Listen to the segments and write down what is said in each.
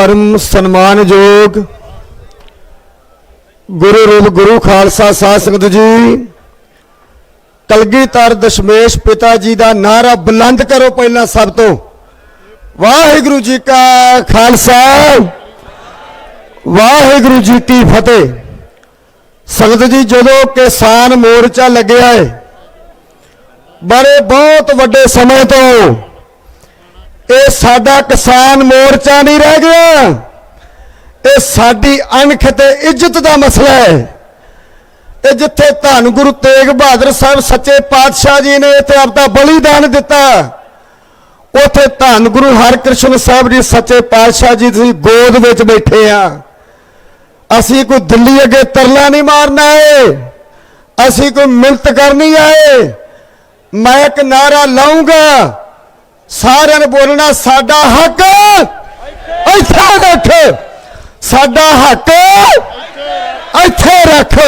ਪਰਮ ਸਨਮਾਨਯੋਗ ਗੁਰੂ ਰੂਪ ਗੁਰੂ ਖਾਲਸਾ ਸਾਧ ਸੰਗਤ ਜੀ ਕਲਗੀਧਰ ਦਸ਼ਮੇਸ਼ ਪਿਤਾ ਜੀ ਦਾ ਨਾਰਾ ਬੁਲੰਦ ਕਰੋ ਪਹਿਲਾਂ ਸਭ ਤੋਂ। ਵਾਹਿਗੁਰੂ ਜੀ ਕਾ ਖਾਲਸਾ, ਵਾਹਿਗੁਰੂ ਜੀ ਕੀ ਫਤਿਹ। ਸੰਗਤ ਜੀ, ਜਦੋਂ ਕਿਸਾਨ ਮੋਰਚਾ ਲੱਗਿਆ ਹੈ ਬੜੇ ਬਹੁਤ ਵੱਡੇ ਸਮੇਂ ਤੋਂ ਇਹ ਸਾਡਾ ਕਿਸਾਨ ਮੋਰਚਾ ਨਹੀਂ ਰਹਿ ਗਿਆ। ਇਹ ਸਾਡੀ ਅਣਖ ਤੇ ਇੱਜ਼ਤ ਦਾ ਮਸਲਾ ਹੈ। ਇਹ ਜਿੱਥੇ ਧੰਨ ਗੁਰੂ ਤੇਗ ਬਹਾਦਰ ਸਾਹਿਬ ਸੱਚੇ ਪਾਤਸ਼ਾਹ ਜੀ ਨੇ ਇੱਥੇ ਆਪਦਾ ਬਲੀਦਾਨ ਦਿੱਤਾ, ਉਥੇ ਧੰਨ ਗੁਰੂ ਹਰਕ੍ਰਿਸ਼ਨ ਸਾਹਿਬ ਜੀ ਸੱਚੇ ਪਾਤਸ਼ਾਹ ਜੀ ਦੀ ਗੋਦ ਵਿੱਚ ਬੈਠੇ ਆ। ਅਸੀਂ ਕੋਈ ਦਿੱਲੀ ਅੱਗੇ ਤਰਲਾ ਨਹੀਂ ਮਾਰਨਾ ਏ ਅਸੀਂ ਕੋਈ ਮਿੰਤ ਕਰਨੀ ਆਏ। ਮੈਂ ਇੱਕ ਨਾਰਾ ਲਾਉਂਗਾ ਸਾਰਿਆਂ ਨੇ ਬੋਲਣਾ, ਸਾਡਾ ਹੱਕ ਇੱਥੇ ਰੱਖ। ਸਾਡਾ ਹੱਕ ਇੱਥੇ ਰੱਖ।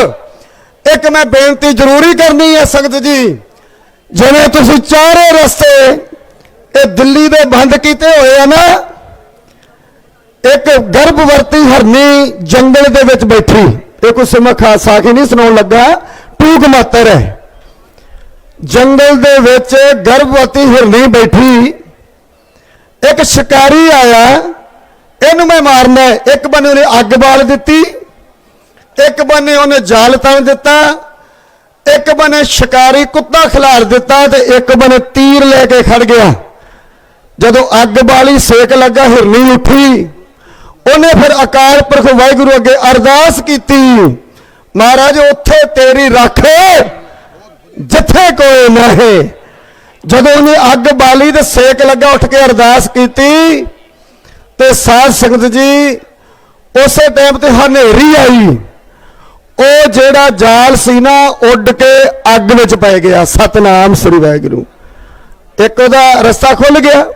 ਇੱਕ ਮੈਂ ਬੇਨਤੀ ਜ਼ਰੂਰੀ ਕਰਨੀ ਹੈ ਸੰਗਤ ਜੀ, ਜਿਵੇਂ ਤੁਸੀਂ ਚਾਰੇ ਰਸਤੇ ਇਹ ਦਿੱਲੀ ਦੇ ਬੰਦ ਕੀਤੇ ਹੋਏ ਆ ਨਾ, ਇੱਕ ਗਰਭਵਰਤੀ ਹਰਨੀ ਜੰਗਲ ਦੇ ਵਿੱਚ ਬੈਠੀ। ਇਹ ਕੋਈ ਸਿਮਖ ਸਾਖੀ ਨਹੀਂ ਸੁਣਾਉਣ ਲੱਗਾ ਟੂਕ ਮਾਤਰ ਹੈ। ਜੰਗਲ ਦੇ ਵਿੱਚ ਗਰਭਵਤੀ ਹਿਰਨੀ ਬੈਠੀ। ਇੱਕ ਸ਼ਿਕਾਰੀ ਆਇਆ। ਇਹਨੂੰ ਮੈਂ ਮਾਰਨਾ ਇੱਕ ਬੰਨੇ ਉਹਨੇ ਅੱਗ ਬਾਲ ਦਿੱਤੀ। ਇੱਕ ਬੰਨੇ ਉਹਨੇ ਜਾਲ ਤਣ ਦਿੱਤਾ। ਇੱਕ ਬੰਨੇ ਸ਼ਿਕਾਰੀ ਕੁੱਤਾ ਖਿਲਾਰ ਦਿੱਤਾ ਤੇ ਇੱਕ ਬੰਨੇ ਤੀਰ ਲੈ ਕੇ ਖੜ ਗਿਆ। ਜਦੋਂ ਅੱਗ ਬਾਲੀ, ਸੇਕ ਲੱਗਾ ਹਿਰਨੀ ਉੱਠੀ। ਉਹਨੇ ਫਿਰ ਅਕਾਲ ਪੁਰਖ ਵਾਹਿਗੁਰੂ ਅੱਗੇ ਅਰਦਾਸ ਕੀਤੀ, ਮਹਾਰਾਜ, ਉੱਥੇ ਤੇਰੀ ਰੱਖ। ਜਿੱਥੇ ਕੋਈ ਨਹੀਂ ਜਦੋਂ ਉਹਨੇ ਅੱਗ ਬਾਲੀ ਤੇ ਸੇਕ ਲੱਗਾ, ਉੱਠ ਕੇ ਅਰਦਾਸ ਕੀਤੀ, ਤੇ ਸਾਧ ਸੰਗਤ ਜੀ, ਉਸੇ ਟਾਈਮ ਤੇ ਹਨੇਰੀ ਆਈ। ਉਹ ਜਿਹੜਾ ਜਾਲ ਸੀ ਨਾ, ਉੱਡ ਕੇ ਅੱਗ ਵਿੱਚ ਪੈ ਗਿਆ। ਸਤਨਾਮ ਸ੍ਰੀ ਵਾਹਿਗੁਰੂ। ਇੱਕ ਉਹਦਾ ਰਸਤਾ ਖੁੱਲ ਗਿਆ।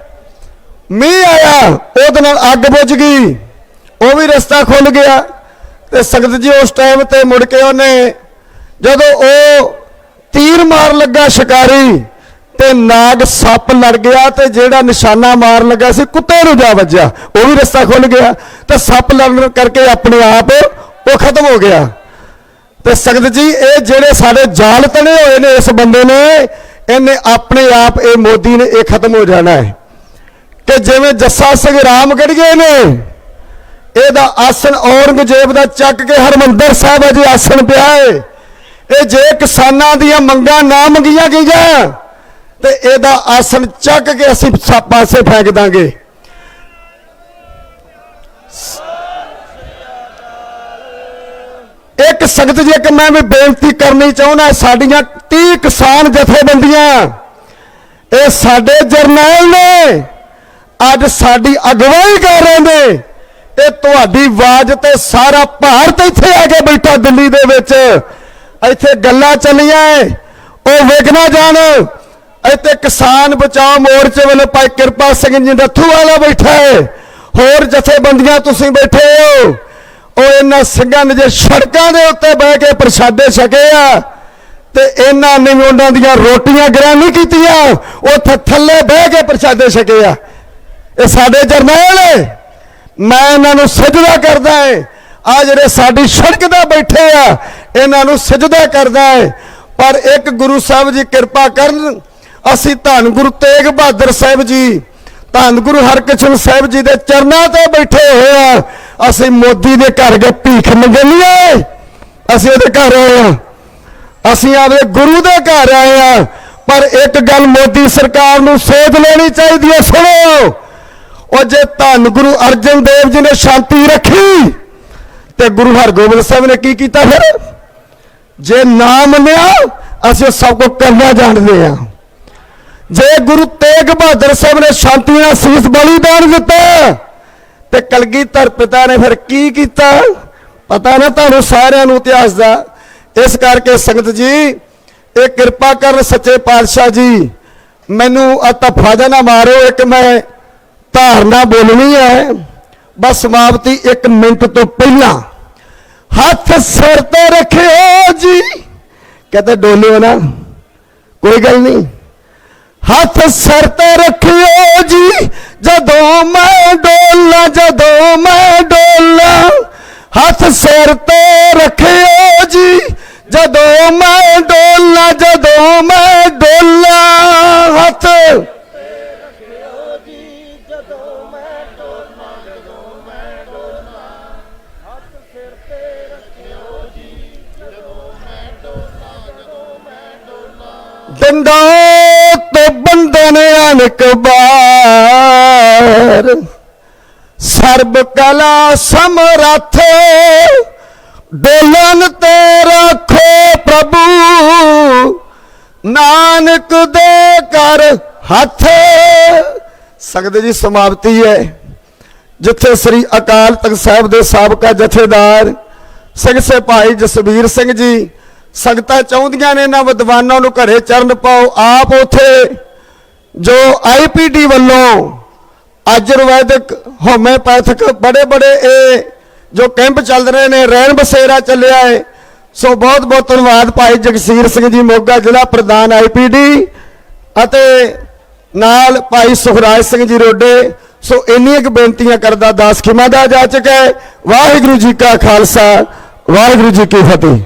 ਮੀਂਹ ਆਇਆ, ਉਹਦੇ ਨਾਲ ਅੱਗ ਬੁਝ ਗਈ। ਉਹ ਵੀ ਰਸਤਾ ਖੁੱਲ ਗਿਆ। ਤੇ ਸੰਗਤ ਜੀ ਉਸ ਟਾਈਮ ਤੇ ਮੁੜ ਕੇ ਉਹਨੇ ਜਦੋਂ ਉਹ ਤੀਰ ਮਾਰ ਲੱਗਾ ਸ਼ਿਕਾਰੀ ਤੇ ਨਾਗ ਸੱਪ ਲੜ ਗਿਆ ਤੇ ਜਿਹੜਾ ਨਿਸ਼ਾਨਾ ਮਾਰ ਲੱਗਾ ਸੀ ਕੁੱਤੇ ਨੂੰ ਜਾ ਵੱਜਿਆ, ਉਹ ਵੀ ਰਸਤਾ ਖੁੱਲ ਗਿਆ ਤੇ ਸੱਪ ਲੜਨ ਕਰਕੇ ਆਪਣੇ ਆਪ ਉਹ ਖਤਮ ਹੋ ਗਿਆ। ਤੇ ਸੰਗਤ ਜੀ, ਇਹ ਜਿਹੜੇ ਸਾਡੇ ਜਾਲ ਤਣੇ ਹੋਏ ਨੇ ਇਸ ਬੰਦੇ ਨੇ, ਇਹਨੇ ਆਪਣੇ ਆਪ, ਇਹ ਮੋਦੀ ਨੇ ਇਹ ਖਤਮ ਹੋ ਜਾਣਾ ਹੈ। ਕਿ ਜਿਵੇਂ ਜੱਸਾ ਸਿੰਘ ਰਾਮ ਰਾਮਗੜੀਏ ਨੇ, ਇਹਦਾ ਆਸਣ ਔਰੰਗਜ਼ੇਬ ਦਾ ਚੱਕ ਕੇ ਹਰਮੰਦਰ ਸਾਹਿਬ ਅਜੇ ਆਸਣ ਪਿਆ ਹੈ। ਇਹ ਜੇ ਕਿਸਾਨਾਂ ਦੀਆਂ ਮੰਗਾਂ ਨਾ ਮੰਗੀਆਂ ਗਈਆਂ, ਤੇ ਇਹਦਾ ਆਸਨ ਚੱਕ ਕੇ ਅਸੀਂ ਪਾਸੇ ਫੈਂਕ ਦਾਂਗੇ। ਇੱਕ ਸੰਗਤ ਜੇ, ਇੱਕ ਮੈਂ ਵੀ ਬੇਨਤੀ ਕਰਨੀ ਚਾਹੁੰਦਾ, ਸਾਡੀਆਂ 30 ਕਿਸਾਨ ਜਥੇਬੰਦੀਆਂ, ਇਹ ਸਾਡੇ ਜਰਨੈਲ ਨੇ, ਅੱਜ ਸਾਡੀ ਅਗਵਾਈ ਕਰ ਰਹੇ ਨੇ। ਇਹ ਤੁਹਾਡੀ ਆਵਾਜ਼ ਤੇ ਸਾਰਾ ਭਾਰਤ ਇੱਥੇ ਆ ਕੇ ਬੈਠਾ, ਦਿੱਲੀ ਦੇ ਵਿੱਚ। ਇੱਥੇ ਗੱਲਾਂ ਚੱਲੀਆਂ ਏ। ਉਹ ਵੇਖਣਾ ਜਾਣ। ਇੱਥੇ ਕਿਸਾਨ ਬਚਾਓ ਮੋਰਚੇ ਵੱਲੋਂ ਭਾਈ ਕਿਰਪਾ ਸਿੰਘ ਜੀ ਰੱਥੂ ਵਾਲਾ ਬੈਠਾ ਹੈ ਹੋਰ ਜਥੇਬੰਦੀਆਂ ਤੁਸੀਂ ਬੈਠੇ ਹੋ। ਉਹ ਇਹਨਾਂ ਸਿੰਘਾਂ ਨੇ ਜੇ ਸੜਕਾਂ ਦੇ ਉੱਤੇ ਬਹਿ ਕੇ ਪ੍ਰਸ਼ਾਦੇ ਛਕੇ ਆ, ਤੇ ਇਹਨਾਂ ਨੇ ਵੀ ਉਹਨਾਂ ਦੀਆਂ ਰੋਟੀਆਂ ਗ੍ਰਹਿਣ ਨਹੀਂ ਕੀਤੀਆਂ। ਉੱਥੇ ਥੱਲੇ ਬਹਿ ਕੇ ਪ੍ਰਸ਼ਾਦੇ ਛਕੇ ਆ। ਇਹ ਸਾਡੇ ਜਰਨੈਲ ਏ। ਮੈਂ ਇਹਨਾਂ ਨੂੰ ਸਜਦਾ ਕਰਦਾ ਏ। ਆ ਜਿਹੜੇ ਸਾਡੀ ਸੜਕ ਤੇ ਬੈਠੇ ਆ, ਇਹਨਾਂ ਨੂੰ ਸਜਦਾ ਕਰਦਾ ਹੈ। ਪਰ ਇੱਕ ਗੁਰੂ ਸਾਹਿਬ ਜੀ ਕਿਰਪਾ ਕਰਨ, ਅਸੀਂ ਧੰਨ ਗੁਰੂ ਤੇਗ ਬਹਾਦਰ ਸਾਹਿਬ ਜੀ, ਧੰਨ ਗੁਰੂ ਹਰਕ੍ਰਿਸ਼ਨ ਸਾਹਿਬ ਜੀ ਦੇ ਚਰਨਾਂ ਤੇ ਬੈਠੇ ਹੋਏ ਆ। ਅਸੀਂ ਮੋਦੀ ਦੇ ਘਰ ਗਏ ਭੀਖ ਮੰਗਣੀ ਏ ਅਸੀਂ ਉਹਦੇ ਘਰ ਆਏ ਆ। ਅਸੀਂ ਆਪਦੇ ਗੁਰੂ ਦੇ ਘਰ ਆਏ ਆ। ਪਰ ਇੱਕ ਗੱਲ ਮੋਦੀ ਸਰਕਾਰ ਨੂੰ ਸੋਧ ਲੈਣੀ ਚਾਹੀਦੀ ਹੈ ਸੁਣੋ। ਉਹ ਜੇ ਧੰਨ ਗੁਰੂ ਅਰਜਨ ਦੇਵ ਜੀ ਨੇ ਸ਼ਾਂਤੀ ਰੱਖੀ ਤੇ ਗੁਰੂ ਹਰਗੋਬਿੰਦ ਸਾਹਿਬ ਨੇ ਕੀ ਕੀਤਾ ਫਿਰ? ਜੇ ਨਾ ਮੰਨਿਆ ਅਸੀਂ ਸਭ ਕੁਝ ਕਰਨਾ ਜਾਣਦੇ ਆ ਜੇ ਗੁਰੂ ਤੇਗ ਬਹਾਦਰ ਸਾਹਿਬ ਨੇ ਸ਼ਾਂਤੀ ਨਾਲ ਸੀਸ ਬਲੀਦਾਨ ਦਿੱਤਾ, ਤੇ ਕਲਗੀਧਰ ਪਿਤਾ ਨੇ ਫਿਰ ਕੀ ਕੀਤਾ? ਪਤਾ ਨਾ ਤੁਹਾਨੂੰ ਸਾਰਿਆਂ ਨੂੰ ਇਤਿਹਾਸ ਦਾ। ਇਸ ਕਰਕੇ ਸੰਗਤ ਜੀ, ਇਹ ਕਿਰਪਾ ਕਰਨ ਸੱਚੇ ਪਾਤਸ਼ਾਹ ਜੀ, ਮੈਨੂੰ ਆ ਤਫਾਜਾ ਨਾ ਮਾਰੋ, ਇੱਕ ਮੈਂ ਧਾਰਨਾ ਬੋਲਣੀ ਹੈ। ਬਸ ਸਮਾਪਤੀ 1 ਮਿੰਟ ਤੋਂ ਪਹਿਲਾਂ ਹੱਥ ਸਿਰ ਤੇ ਰੱਖਿਓ ਜੀ। ਕਹਿੰਦੇ ਡੋਲਿਓ ਨਾ, ਕੋਈ ਗੱਲ ਨਹੀਂ। ਹੱਥ ਸਿਰ ਤੇ ਰੱਖਿਓ ਜੀ, ਜਦੋਂ ਮੈਂ ਡੋਲਾਂ, ਜਦੋਂ ਮੈਂ ਡੋਲਾਂ। ਹੱਥ ਸਿਰ ਤੇ ਰੱਖਿਓ ਜੀ, ਜਦੋਂ ਮੈਂ ਡੋਲਾਂ, ਜਦੋਂ ਡੰਡਾ ਤੋਂ ਬੰਧਨ ਅਨਕ ਬਾਰ ਸਰਬ ਕਲਾ ਸਮਰੱਥ ਡੋਲਨ ਤੇ ਰੱਖੋ ਪ੍ਰਭੂ। ਨਾਨਕ ਦੇ ਕਰ ਹੱਥ। ਸਕਦੇ ਜੀ, ਸਮਾਪਤੀ ਹੈ। ਜਿੱਥੇ ਸ੍ਰੀ ਅਕਾਲ ਤਖਤ ਸਾਹਿਬ ਦੇ ਸਾਬਕਾ ਜਥੇਦਾਰ ਸਿੰਘ ਸੇ ਭਾਈ ਜਸਵੀਰ ਸਿੰਘ ਜੀ ਸੰਗਤਾਂ ਚਾਹੁੰਦੀਆਂ ਨੇ ਇਹਨਾਂ ਵਿਦਵਾਨਾਂ ਨੂੰ ਘਰੇ ਚਰਨ ਪਾਓ, ਆਪ ਉਥੇ ਜੋ ਆਈਪੀਡੀ ਵੱਲੋਂ ਆਯੁਰਵੈਦਿਕ ਹੋਮਿਓਪੈਥਿਕ ਬੜੇ ਬੜੇ ਇਹ ਜੋ ਕੈਂਪ ਚੱਲ ਰਹੇ ਨੇ ਰਹਿਣ ਬਸੇਰਾ ਚੱਲਿਆ ਹੈ। ਸੋ ਬਹੁਤ ਬਹੁਤ ਧੰਨਵਾਦ ਭਾਈ ਜਗਸੀਰ ਸਿੰਘ ਜੀ ਮੋਗਾ, ਜ਼ਿਲ੍ਹਾ ਪ੍ਰਧਾਨ ਆਈਪੀਡੀ ਅਤੇ ਨਾਲ ਭਾਈ ਸੁਖਰਾਜ ਸਿੰਘ ਜੀ ਰੋਡੇ। ਸੋ ਇੰਨੀਆਂ ਕੁ ਬੇਨਤੀਆਂ ਕਰਦਾ ਦਾਸ ਖਿਮਾ ਦਾ ਜਾ ਚੁੱਕਾ ਹੈ। ਵਾਹਿਗੁਰੂ ਜੀ ਕਾ ਖਾਲਸਾ, ਵਾਹਿਗੁਰੂ ਜੀ ਕੀ ਫਤਿਹ।